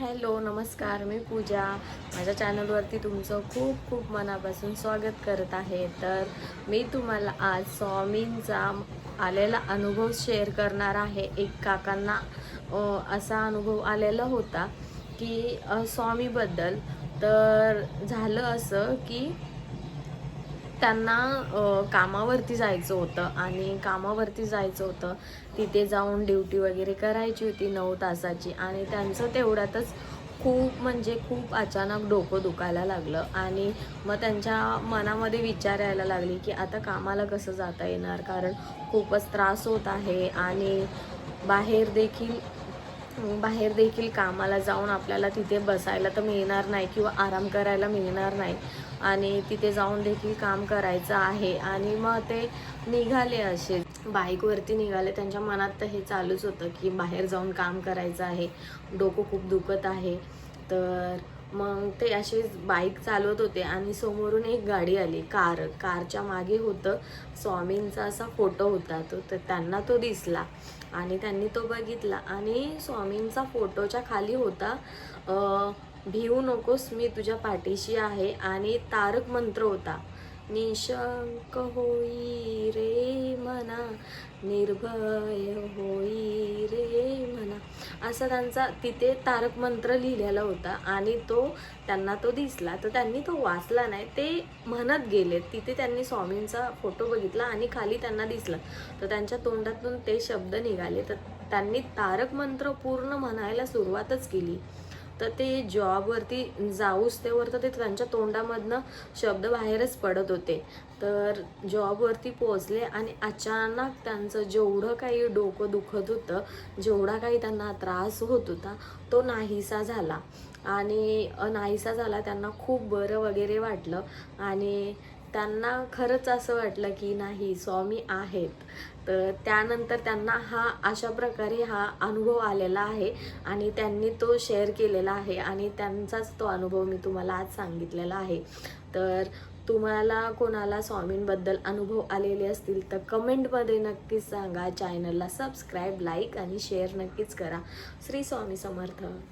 Hello नमस्कार मी पूजा. माझ्या चॅनलवरती तुमचं खूप खूप मनापासून स्वागत करत आहे. तर मी तुम्हाला आज स्वामींचा आलेला अनुभव शेअर करणार आहे. एक काकांना असा अनुभव आलेला होता की स्वामीबद्दल. तर झालं असं की त्यांना कामावरती जायचं होतं आणि कामावरती जायचं होतं तिथे जाऊन ड्युटी वगैरे करायची होती नऊ तासाची आणि त्यांचं तेवढ्यातच खूप म्हणजे खूप अचानक डोकं दुखायला लागलं आणि मग त्यांच्या मनामध्ये विचार यायला लागले की आता कामाला कसं जाता येणार? कारण खूपच त्रास होत आहे आणि बाहेर देखील बाहेर देखील कामाला जाऊन आपल्याला तिथे बसायला तर मिळणार नाही किंवा आराम करायला मिळणार नाही. आणि तिथे जाऊन देखील काम करायचं आहे. आणि मग ते निघाले असे. बाईकवरती निघाले. त्यांच्या मनात तर हे चालूच होतं की बाहेर जाऊन काम करायचं आहे. डोकं खूप दुखत आहे. तर मग ते असे बाईक चालवत होते आणि समोरून एक गाडी आली कार. कारच्या मागे होतं स्वामींचा असा फोटो होता. तो तर त्यांना तो दिसला आणि त्यांनी तो बघितला आणि स्वामींचा फोटोच्या खाली होता भिवू नकोस मी तुझ्या पाठीशी आहे आणि तारक मंत्र होता. निशंक होई रे मना निर्भय होई रे मना. असा त्यांचा तिथे तारक मंत्र लिहिलेला होता आणि तो त्यांना तो दिसला. तर त्यांनी तो वाचला नाही ते म्हणत गेले. तिथे त्यांनी स्वामींचा फोटो बघितला आणि खाली त्यांना दिसला. तर त्यांच्या तोंडातून ते शब्द निघाले. तर त्यांनी तारक मंत्र पूर्ण म्हणायला सुरुवातच केली. तर ते जॉबवरती जाऊस तेवर तर ते त्यांच्या तोंडामधनं शब्द बाहेरच पडत होते. तर जॉबवरती पोचले आणि अचानक त्यांचं जेवढं काही डोकं दुखत होतं जेवढा काही त्यांना त्रास होत होता तो नाहीसा झाला. आणि नाहीसा झाला त्यांना खूप बरं वगैरे वाटलं. आणि त्यांना खरंच असं वाटलं की नाही स्वामी आहेत. तर त्यानंतर त्यांना हा अशा प्रकारे हा अनुभव आलेला आहे आणि त्यांनी तो शेअर केलेला आहे आणि त्यांचाच तो अनुभव मी तुम्हाला आज सांगितलेला आहे. तर तुम्हाला कोणाला स्वामींबद्दल अनुभव आलेले असतील तर कमेंटमध्ये नक्कीच सांगा. चॅनलला सबस्क्राईब लाईक आणि शेअर नक्कीच करा. श्री स्वामी समर्थ.